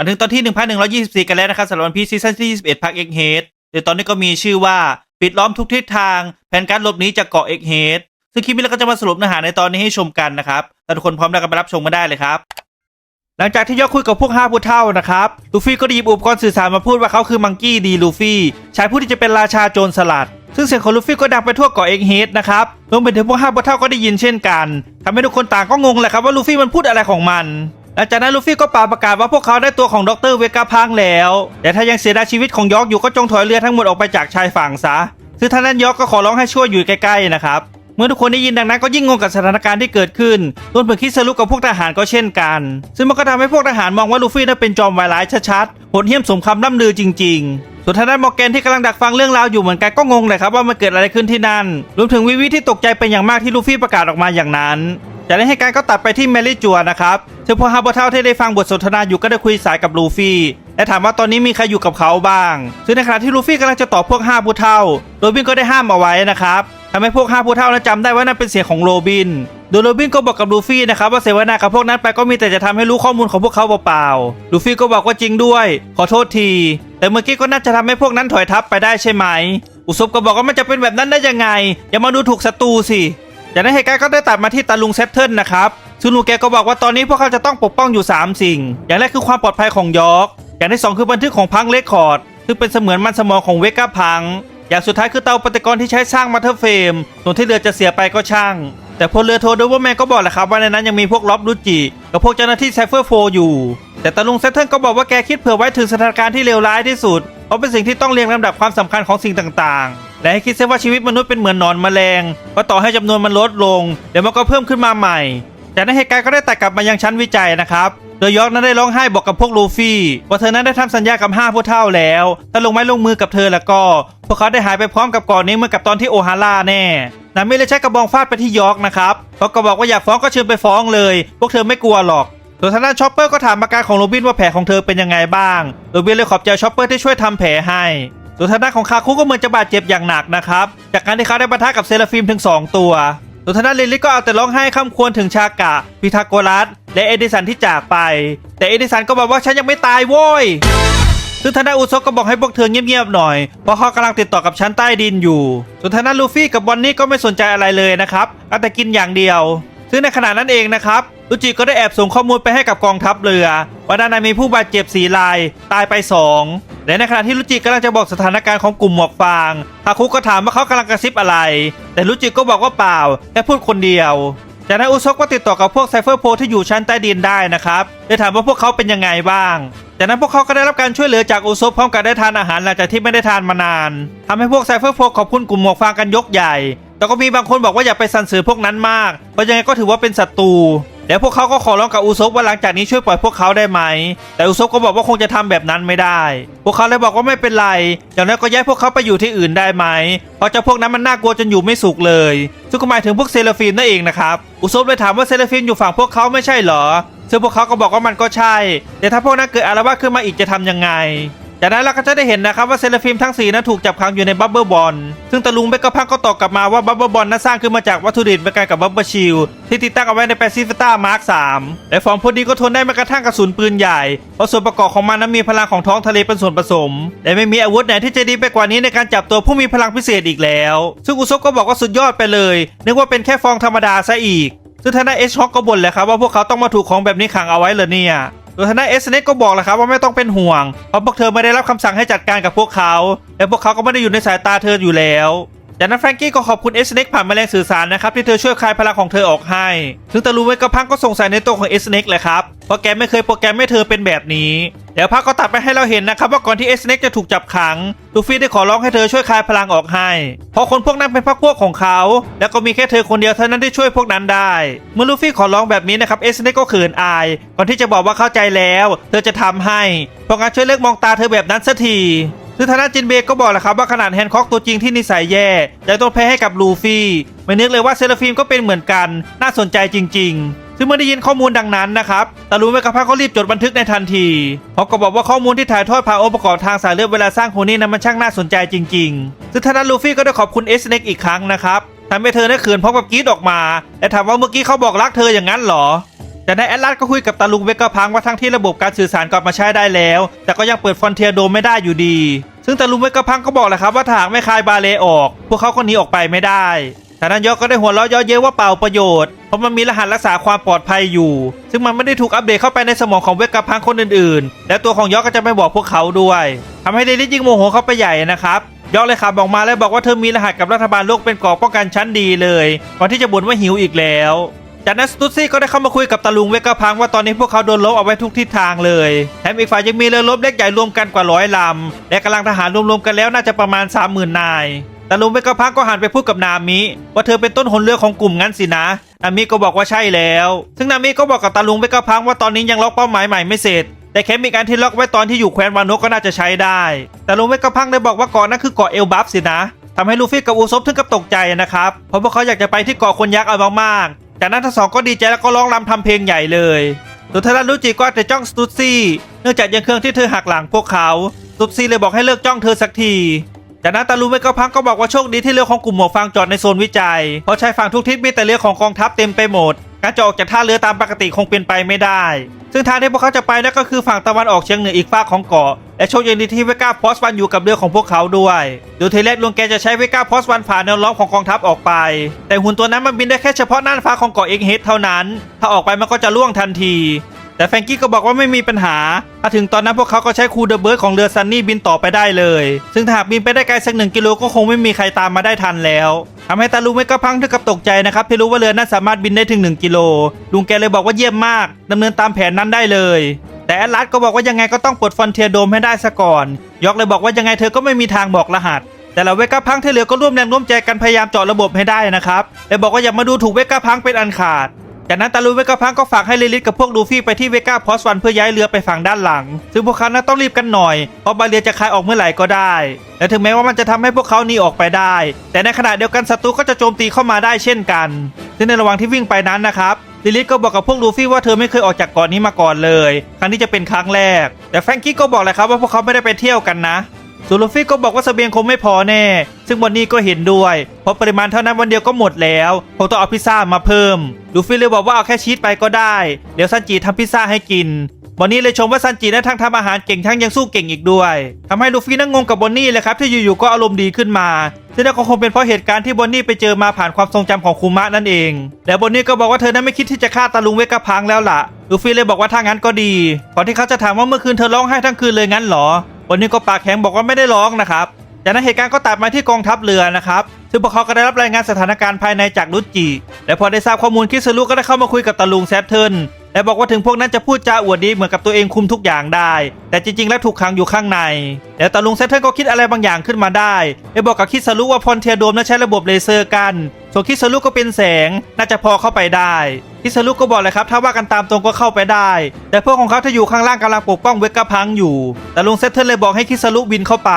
มาถึงตอนที่ 1124 กันแล้วนะครับสำหรับวันพีซีซั่นที่ 21พักเอ็กเฮดโดยตอนนี้ก็มีชื่อว่าปิดล้อมทุกทิศทาง แผนการหลบหนีจากเกาะเอ็กเฮดซึ่งคลิปนี้เราก็จะมาสรุปเนื้อหาในตอนนี้ให้ชมกันนะครับถ้าทุกคนพร้อมแล้วก็ไปรับชมกันได้เลยครับ หลังจากที่ยกคุยกับพวกห้าผู้เท่านะครับลูฟี่ก็ได้หยิบอุปกรณ์สื่อสารมาพูดว่าเขาคือมังกี้ดีลูฟี่ชายผู้ที่จะเป็นราชาโจรสลัด ซึ่งเสียงของลูฟี่ก็ดังไปทั่วเกาะเอ็กเฮดนะครับรวมไปถึงพวกห้าผู้เท่าก็ได้ยินเช่นกันทำให้ทุกคนต่างก็งงแหละครับว่าลูฟี่มันพูดอะไรของมัน หลังจากนั้นลูฟี่ก็ป่าประกาศว่าพวกเขาได้ตัวของดรเวกาพังแล้ว แต่ถ้ายังเสียดายชีวิตของยอกอยู่ก็จงถอยเรือทั้งหมดออกไปจากชายฝั่งซะซึ่งท่านนั้นยอกก็ขอร้องให้ช่วยอยู่ใกล้ๆนะครับเมื่อทุกคนได้ยินดังนั้นก็ยิ่งงงกับสถานการณ์ที่เกิดขึ้นรวมถึงคิดสรุปกับพวกทหารก็เช่นกัน ซึ่งมันก็ทำให้พวกทหารมองว่าลูฟี่นั้นเป็นจอมวายร้ายชัดๆโหดเหี้ยมสมคำล่ำลือจริง ๆ ส่วนทางด้านมอร์แกนที่กำลังดักฟังเรื่องราวอยู่เหมือนกันก็งงเลยครับว่ามันเกิดอะไรขึ้นที่นั่น รวมถึงวิวิที่ตกใจเป็นอย่างมากที่ลูฟี่ประกาศออกมาอย่างนั้น จากนั้นเหตุการณ์ก็ตัดไปที่เมลี่จัวนะครับซึ่งพอฮาร์บอเทลที่ได้ฟังบทสนทนาอยู่ก็ได้คุยสายกับลูฟี่และถามว่าตอนนี้มีใครอยู่กับเขาบ้าง ซึ่งในขณะที่ลูฟี่กำลังจะตอบพวกห้าผู้เท่า โรบินก็ได้ห้ามเอาไว้นะครับทำให้พวกห้าผู้เท่านั้นจำได้ว่านั่นเป็นเสียงของโรบิน โดยโรบินก็บอกกับลูฟี่นะครับว่าเสวนากับพวกนั้นไปก็มีแต่จะทำให้รู้ข้อมูลของพวกเขาเปล่าๆ ลูฟี่ก็บอกว่าจริงด้วย ขอโทษที แต่เมื่อกี้ก็น่าจะทำให้พวกนั้นถอยทัพไปได้ใช่ไหม อุศบก็บอกว่ามันจะเป็นแบบนั้นได้ยังไง อย่ามาดูถูกศัตรูสิ จากนั้นเหตุการณ์ก็ได้ตัดมาที่ตาลุงเซตเทิลนะครับซึ่งลุงแกก็บอกว่าตอนนี้พวกเขาจะต้องปกป้องอยู่ 3 สิ่ง อย่างแรกคือความปลอดภัยของยอร์กอย่างที่สองคือบันทึกของพังเลคคอร์ดซึ่งเป็นเสมือนมันสมองของเวก้าพัง อย่างสุดท้ายคือเตาปฏิกรณ์ที่ใช้สร้างมัตเตอร์เฟมส่วนที่เหลือจะเสียไปก็ช่าง แต่พลเรือโทโดเวอร์แมนก็บอกแหละครับว่าในนั้นยังมีพวกล็อบลูจิกับพวกเจ้าหน้าที่ไซเฟอร์โฟอยู่ แต่ตาลุงเซตเทิลก็บอกว่าแกคิดเผื่อไว้ถึงสถานการณ์ที่เลวร้ายที่สุดเพราะเป็นสิ่งที่ต้องเรียงลำดับความสำคัญของสิ่งต่างๆ และให้คิดเสียว่าชีวิตมนุษย์เป็นเหมือนหนอนแมลงเพราต่อให้จำนวนมันลดลง เดี๋ยวมันก็เพิ่มขึ้นมาใหม่ จากนั้นเหตุการณ์ก็ได้ตัดกลับมายังชั้นวิจัยนะครับโดยยอกนั้นได้ร้องไห้บอกกับพวกลูฟี่ว่าเธอนั้นได้ทำสัญญากับห้าผู้เท่าแล้ว ถ้าลงไม้ลงมือกับเธอแล้วก็ พวกเขาได้หายไปพร้อมกับก่อนนี้เหมื่อนกับตอนที่โอฮาร่าแน่นามิเลยใช้กระบองฟาดไปที่ยอกนะครับเพราะก็บอกว่าอยากฟ้องก็เชิญไปฟ้องเลย พวกเธอไม่กลัวหรอกส่วนทางด้านชอปเปอร์ก็ถามอาการของโรบินว่าแผลของเธอเป็นยังไงบ้าง โรบินเลยขอบใจชอปเปอร์ที่ช่วยทำแผลให้ ส่วนทางด้านของคาคุก็เหมือนจะบาดเจ็บอย่างหนักนะครับ จากการที่เขาได้ปะทะกับเซราฟิมถึง 2 ตัวส่วนทางด้านลิลิก็เอาแต่ร้องไห้ข้ามควรถึงชากะพิทาโกรัส และเอดิสันที่จากไป แต่เอดิสันก็บอกว่าฉันยังไม่ตายโว้ยซึ่งทางด้านอุซบก็บอกให้พวกเธอเงียบๆหน่อย เพราะเขากำลังติดต่อกับชั้นใต้ดินอยู่ ส่วนทางด้านลูฟี่กับบอนนี่ก็ไม่สนใจอะไรเลยนะครับเอาแต่กินอย่างเดียว ซึ่งในขณะนั้นเองนะครับลุจิก็ได้แอบส่งข้อมูลไปให้กับกองทัพเรือ ว่าด้านมีผู้บาดเจ็บสีลายตายไป 2 และในขณะที่ลุจิกำลังจะบอกสถานการณ์ของกลุ่มหมวกฟางฮาคุก็ถามว่าเขากำลังกระซิบอะไร แต่ลุจิก็บอกว่าเปล่าแค่พูดคนเดียวจากนั้นอุซบก็ติดต่อกับพวกไซเฟอร์โพลที่อยู่ชั้นใต้ดินได้นะครับได้ถามว่าพวกเขาเป็นยังไงบ้าง จากนั้นพวกเขาก็ได้รับการช่วยเหลือจากอุซบพร้อมกับได้ทานอาหารหลังจากที่ไม่ได้ทานมานานทำให้พวกไซเฟอร์โพลขอบคุณกลุ่มหมวกฟางกันยกใหญ่ แต่ก็มีบางคนบอกว่าอย่าไปสรรเสริญพวกนั้นมาก เพราะยังไงก็ถือว่าเป็นศัตรู แล้วพวกเขาก็ขอร้องกับอุซบว่าหลังจากนี้ช่วยปล่อยพวกเขาได้ไหม แต่อุซบก็บอกว่าคงจะทำแบบนั้นไม่ได้ พวกเขาเลยบอกว่าไม่เป็นไรอย่างนั้นก็ย้ายพวกเขาไปอยู่ที่อื่นได้ไหม เพราะเจ้าพวกนั้นมันน่ากลัวจนอยู่ไม่สุขเลย ซึ่งก็หมายถึงพวกเซเลฟิมนั่นเองนะครับ อุซบเลยถามว่าเซเลฟิมอยู่ฝั่งพวกเขาไม่ใช่เหรอ ซึ่งพวกเขาก็บอกว่ามันก็ใช่ แต่ถ้าพวกนั้นเกิดอาละวาดขึ้นมาอีกจะทำยังไง จากนั้นเราก็จะได้เห็นนะครับว่าเซเลฟิมทั้ง4นั้นถูกจับขังอยู่ในบับเบิลบอลซึ่งตะลุงเบกกระพังก็ตอบกลับมาว่าบับเบิลบอลนั้นสร้างขึ้นมาจากวัตถุดิบเดียวกันกับบับเบิลชิลที่ติดตั้งเอาไว้ในแปซิฟิต้ามาร์ค3และฟอร์มพอดีก็ทนได้แม้กระทั่งกระสุนปืนใหญ่ เพราะส่วนประกอบของมันนั้นมีพลังของท้องทะเลเป็นส่วนผสม และไม่มีอาวุธไหนที่จะดีไปกว่านี้ในการจับตัวผู้มีพลังพิเศษอีกแล้ว ซึ่งอุซบก็บอกว่าสุดยอดไปเลย นึกว่าเป็นแค่ฟองธรรมดาซะอีกซึ่งทางด้านเอชฮอกก็บ่นแหละครับว่าพวกเขาต้องมาถูกของแบบนี้ขังเอาไว้เลยเนี่ย โดยทางด้านเอสเน็กก็บอกแหละครับว่าไม่ต้องเป็นห่วงเพราะพวกเธอไม่ได้รับคำสั่งให้จัดการกับพวกเขาและพวกเขาก็ไม่ได้อยู่ในสายตาเธออยู่แล้ว จากนั้นแฟรงกี้ก็ขอบคุณเอสเน็กผ่านแมลงสื่อสารนะครับที่เธอช่วยคลายพลังของเธอออกให้ ซึ่งตะลุเวกระพังก็สงสัยในตัวของเอสเน็กเลยครับ เพราะแกไม่เคยโปรแกรมให้เธอเป็นแบบนี้ แล้วพักก็ตัดไปให้เราเห็นนะครับว่าก่อนที่เอสเน็กจะถูกจับขังลูฟี่ได้ขอร้องให้เธอช่วยคลายพลังออกให้ เพราะคนพวกนั้นเป็นพรรคพวกของเขา แล้วก็มีแค่เธอคนเดียวเท่านั้นที่ช่วยพวกนั้นได้ เมื่อลูฟี่ขอร้องแบบนี้นะครับเอสเน็กก็เขินอาย ก่อนที่จะบอกว่าเข้าใจแล้ว เธอจะทำให้ เพราะงั้นช่วยเลิกมองตาเธอแบบนั้นสักที ซึ่งทางด้านจินเบย์ก็บอกแหละครับว่าขนาดแฮนค็อกตัวจริงที่นิสัยแย่แต่ต้องแพ้ให้กับลูฟี่ไม่นึกเลยว่าเซราฟิมก็เป็นเหมือนกัน น่าสนใจจริง ๆ ซึ่งเมื่อได้ยินข้อมูลดังนั้นนะครับตาลูเมกะพักก็รีบจดบันทึกในทันทีเพราะก็บอกว่าข้อมูลที่ถ่ายทอดผ่านองค์ประกอบทางสายเลือดเวลาสร้างโฮนี่นั้นมันช่างน่าสนใจจริง ๆ ซึ่งทางด้านลูฟี่ก็ได้ขอบคุณเอสเน็กอีกครั้งนะครับทำให้เธอได้เขินพร้อมกับกรีดออกมา และถามว่าเมื่อกี้เขาบอกรักเธออย่างนั้นหรอ จากนั้นแอดลัสก็คุยกับตาลุงเวกเกร์พังว่าทั้งที่ระบบการสื่อสารกลับมาใช้ได้แล้ว แต่ก็ยังเปิดฟอนเทียโดมไม่ได้อยู่ดี ซึ่งตาลุงเวกเกร์พังก็บอกแหละครับว่าถ้าหากไม่คายบาเลออก พวกเขาก็หนีออกไปไม่ได้ทางนั้นยอก็ได้หัวเราะเย่อเย้ยว่าเปล่าประโยชน์ เพราะมันมีรหัสรักษาความปลอดภัยอยู่ ซึ่งมันไม่ได้ถูกอัปเดตเข้าไปในสมองของเวกเกร์พังคนอื่นๆ และตัวของยอก็จะไม่บอกพวกเขาด้วยทำให้เดลิสยิ่งโมโหเข้าไปใหญ่นะครับยอกเลยขับออกมาแล้วบอกว่าเธอมีรหัสกับรัฐบาลโลกเป็นกรอบป้องกันชั้นดีเลยก่อนที่จะบ่นว่าหิวอีกแล้ว จากนั้นสตูซี่ก็ได้เข้ามาคุยกับตาลุงเวกเกอร์พังว่าตอนนี้พวกเขาโดนลบเอาไว้ทุกทิศทางเลยแถมอีกฝ่ายยังมีเรือรบเล็กใหญ่รวมกันกว่าร้อยลำและกำลังทหารรวมๆกันแล้วน่าจะประมาณ 30,000นายตาลุงเวกเกอร์พังก็หันไปพูดกับนามิว่าเธอเป็นต้นหนเรือของกลุ่มงั้นสินะนามิก็บอกว่าใช่แล้ว ซึ่งนามิก็บอกกับตาลุงเวกเกอร์พังว่าตอนนี้ยังล็อกเป้าหมายใหม่ไม่เสร็จ แต่แค่มีการที่ล็อกไว้ตอนที่อยู่แคว้นวานกก็น่าจะใช้ได้ แต่ลุงเวกเกอร์พังได้บอกว่าเกาะนั่นคือเกาะเอลบัฟสินะทำให้ลูฟี่กับอูซบถึงกับตกใจนะครับ เพราะพวกเขาอยากจะไปที่เกาะคนยักษ์เอามากๆ จากนั้นทั้งสองก็ดีใจแล้วก็ร้องรำทำเพลงใหญ่เลยส่วนทารารุจิก็จะจ้องสตูดซี่เนื่องจากยังเครื่องที่เธอหักหลังพวกเขาสตูดซี่เลยบอกให้เลิกจ้องเธอสักทีจากนั้นตาลูเมก็พังก็บอกว่าโชคดีที่เรือของกลุ่มหมวกฟางจอดในโซนวิจัยเพราะชายฝั่งทุกทิศมีแต่เรือของกองทัพเต็มไปหมด การจะออกจากท่าเรือตามปกติคงเป็นไปไม่ได้ ซึ่งทางที่พวกเขาจะไปนั่นก็คือฝั่งตะวันออกเฉียงเหนืออีกฝากของเกาะ และโชคดีที่เวก้าพอสวันอยู่กับเรือของพวกเขาด้วย ดูทีแรกลุงแกจะใช้เวก้าพอสวันผ่านแนวล้อมของกองทัพออกไป แต่หุ่นตัวนั้นมันบินได้แค่เฉพาะน่านฟ้าของเกาะเอกเฮดเท่านั้น ถ้าออกไปมันก็จะล่วงทันที แต่แฟรงกี้ก็บอกว่าไม่มีปัญหาถ้าถึงตอนนั้นพวกเขาก็ใช้คูเดอะเบิร์ดของเรือซันนี่บินต่อไปได้เลย ซึ่งถ้าหากบินไปได้ไกลสักหนึ่งกิโลก็คงไม่มีใครตามมาได้ทันแล้วทำให้ตาลุงไม่กระพังถึงกับตกใจนะครับที่รู้ว่าเรือนั้นสามารถบินได้ถึง 1 กิโล ลุงแกเลยบอกว่าเยี่ยมมากดำเนินตามแผนนั้นได้เลย แต่แอดลัสก็บอกว่ายังไงก็ต้องปลดฟอนเทียโดมให้ได้ซะก่อนยอกเลยบอกว่ายังไงเธอก็ไม่มีทางบอกรหัส แต่ละเวก้าพังที่เหลือก็ร่วมแรงร่วมใจกันพยายามเจาะระบบให้ได้นะครับและบอกว่าอย่ามาดูถูกเวก้าพังเป็นอันขาด จากนั้นตาลูเวก้าพังก็ฝากให้ลิลิตกับพวกลูฟี่ไปที่เวก้าพอสวันเพื่อย้ายเรือไปฝั่งด้านหลัง ซึ่งพวกเขานั้นต้องรีบกันหน่อย เพราะบาเรียจะคลายออกเมื่อไหร่ก็ได้ และถึงแม้ว่ามันจะทำให้พวกเขาหนีออกไปได้ แต่ในขณะเดียวกันศัตรูก็จะโจมตีเข้ามาได้เช่นกันซึ่งในระหว่างที่วิ่งไปนั้นนะครับลิลิตก็บอกกับพวกลูฟี่ว่าเธอไม่เคยออกจากเกาะนี้มาก่อนเลย ครั้งนี้จะเป็นครั้งแรก แต่แฟรงกี้ก็บอกเลยครับว่าพวกเขาไม่ได้ไปเที่ยวกันนะ ส่วนลูฟี่ก็บอกว่าเสบียงคงไม่พอแน่ ซึ่งบอนนี่ก็เห็นด้วย เพราะปริมาณเท่านั้นวันเดียวก็หมดแล้วคงต้องเอาพิซซ่ามาเพิ่ม ลูฟี่เลยบอกว่าเอาแค่ชีสไปก็ได้ เดี๋ยวซันจิทำพิซซ่าให้กิน บอนนี่เลยชมว่าซันจินั้นทั้งทำอาหารเก่งทั้งยังสู้เก่งอีกด้วยทำให้ลูฟี่นั่งงงกับบอนนี่เลยครับที่อยู่ๆก็อารมณ์ดีขึ้นมาซึ่งนั่นก็คงเป็นเพราะเหตุการณ์ที่บอนนี่ไปเจอมาผ่านความทรงจำของคูมะนั่นเอง และบอนนี่ก็บอกว่าเธอนั้นไม่คิดที่จะฆ่าตาลุงเวกพังแล้วล่ะ ลูฟี่เลยบอกว่าถ้างั้นก็ดีก่อนที่เขาจะถามว่าเมื่อคืนเธอร้องไห้ทั้งคืนเลยงั้นหรอ คนนี้ก็ปากแข็งบอกว่าไม่ได้ร้องนะครับจากนั้นเหตุการณ์ก็ตัดมาที่กองทัพเรือนะครับซึ่งพวกเขาก็ได้รับรายงานสถานการณ์ภายในจากรุจิ และพอได้ทราบข้อมูลคิสรุก็ได้เข้ามาคุยกับตาลุงแซทเทิล และบอกว่าถึงพวกนั้นจะพูดจาอวดดีเหมือนกับตัวเองคุมทุกอย่างได้ แต่จริงๆ แล้วถูกขังอยู่ข้างในแล้วตาลุงแซทเทิลก็คิดอะไรบางอย่างขึ้นมาได้และบอกกับคิสรุว่าพรเทียโดมนั้นใช้ระบบเลเซอร์กันส่วนคิสรุก็เป็นแสงน่าจะพอเข้าไปได้คิสรุก็บอกเลยครับถ้าว่ากันตามตรงก็เข้าไปได้ แต่พวกของเขาถ้าอยู่ข้างล่างกำลังปกป้องเวกกะพังอยู่ แต่ลุงเซทเทิลเลยบอกให้คิสรุบินเข้าไป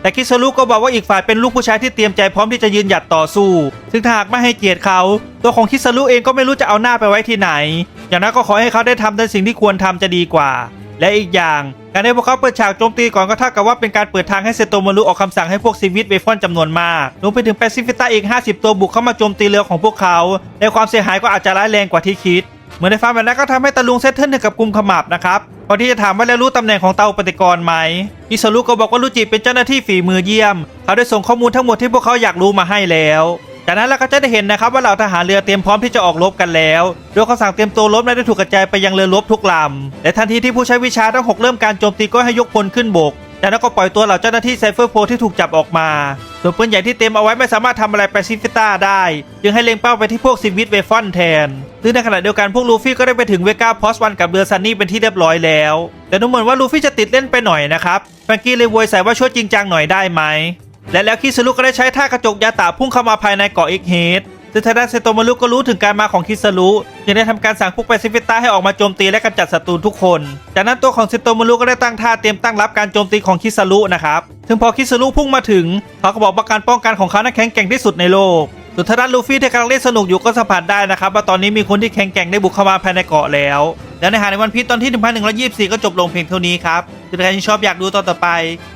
แต่คิสรุก็บอกว่าอีกฝ่ายเป็นลูกผู้ชายที่เตรียมใจพร้อมที่จะยืนหยัดต่อสู้ ซึ่งถ้าหากไม่ให้เกียรติเขา ตัวของคิสรุเองก็ไม่รู้จะเอาหน้าไปไว้ที่ไหน อย่างนั้นก็ขอให้เขาได้ทำในสิ่งที่ควรทำจะดีกว่า และอีกอย่างการให้พวกเขาเปิดฉากโจมตีก่อนก็เท่ากับว่าเป็นการเปิดทางให้เซโตมารุออกคำสั่งให้พวกซีวิตเวฟอนจำนวนมากรวมไปถึงแปซิฟิต้าอีก 50 ตัวบุกเข้ามาโจมตีเรือของพวกเขาและความเสียหายก็อาจจะร้ายแรงกว่าที่คิด เหมือนในฟาร์มแบบนั้นก็ทำให้ตาลุงเซตเทิลถึงกับกุมขมับนะครับ ก่อนที่จะถามว่าแล้วรู้ตำแหน่งของเตาปฏิกรณ์ไหมอิสรุก็บอกว่าลูจิเป็นเจ้าหน้าที่ฝีมือเยี่ยม เขาได้ส่งข้อมูลทั้งหมดที่พวกเขาอยากรู้มาให้แล้วจากนั้นเราก็จะได้เห็นนะครับว่าเหล่าทหารเรือเตรียมพร้อมที่จะออกรบกันแล้วโดยคำสั่งเตรียมตัวรบนั้นได้ถูกกระจายไปยังเรือรบทุกลำและทันทีที่ผู้ใช้วิชาทั้งหกเริ่มการโจมตีก็ให้ยกพลขึ้นบกจากนั้นก็ปล่อยตัวเหล่าเจ้าหน้าที่ไซเฟอร์โพที่ถูกจับออกมา ส่วนปืนใหญ่ที่เต็มเอาไว้ไม่สามารถทำอะไรแปซิฟิต้าได้ จึงให้เล็งเป้าไปที่พวกซิวิตเวฟอนแทน ซึ่งในขณะเดียวกันพวกลูฟี่ก็ได้ไปถึงเวก้าพอสวันกับเรือซันนี่เป็นที่เรียบร้อยแล้ว แต่ดูเหมือนว่าลูฟี่จะติดเล่นไปหน่อยนะครับแฟรงกี้เลยโวยใส่ว่าช่วยจริงจังหน่อยได้ไหมและแล้วคิสรุก็ได้ใช้ท่ากระจกยาตาพุ่งเข้ามาภายในเกาะเอ็กเฮด ซึ่งทางด้านเซโตมารุก็รู้ถึงการมาของคิสรุจึงได้ทำการสั่งพวกแปซิฟิต้าให้ออกมาโจมตีและกำจัดศัตรูทุกคน จากนั้นตัวของเซโตมารุก็ได้ตั้งท่าเตรียมตั้งรับการโจมตีของคิสรุนะครับซึ่งพอคิสรุพุ่งมาถึงเขาก็บอกว่าการป้องกันของเขานั้นแข็งแกร่งที่สุดในโลกส่วนทางด้านลูฟี่ที่กำลังเล่นสนุกอยู่ก็สัมผัสได้นะครับว่าตอนนี้มีคนที่แข็งแกร่งได้บุกเข้ามาภายในเกาะแล้วแล้วในหาในวันพีชตอนที่ 1124 ก็จบลงเพียงเท่านี้ครับถ้าใครที่ชอบอยากดูตอนต่อไป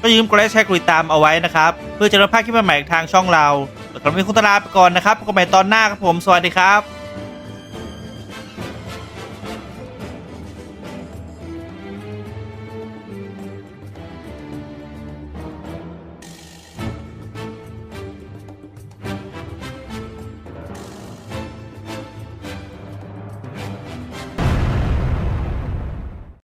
ก็อย่าลืมกดไลค์แชร์กดติดตามเอาไว้นะครับ เพื่อจะรับภาพคลิปใหม่ๆทางช่องเรา แล้วก็มีคุณตลาไปก่อนนะครับพบกันใหม่ตอนหน้าครับผม สวัสดีครับ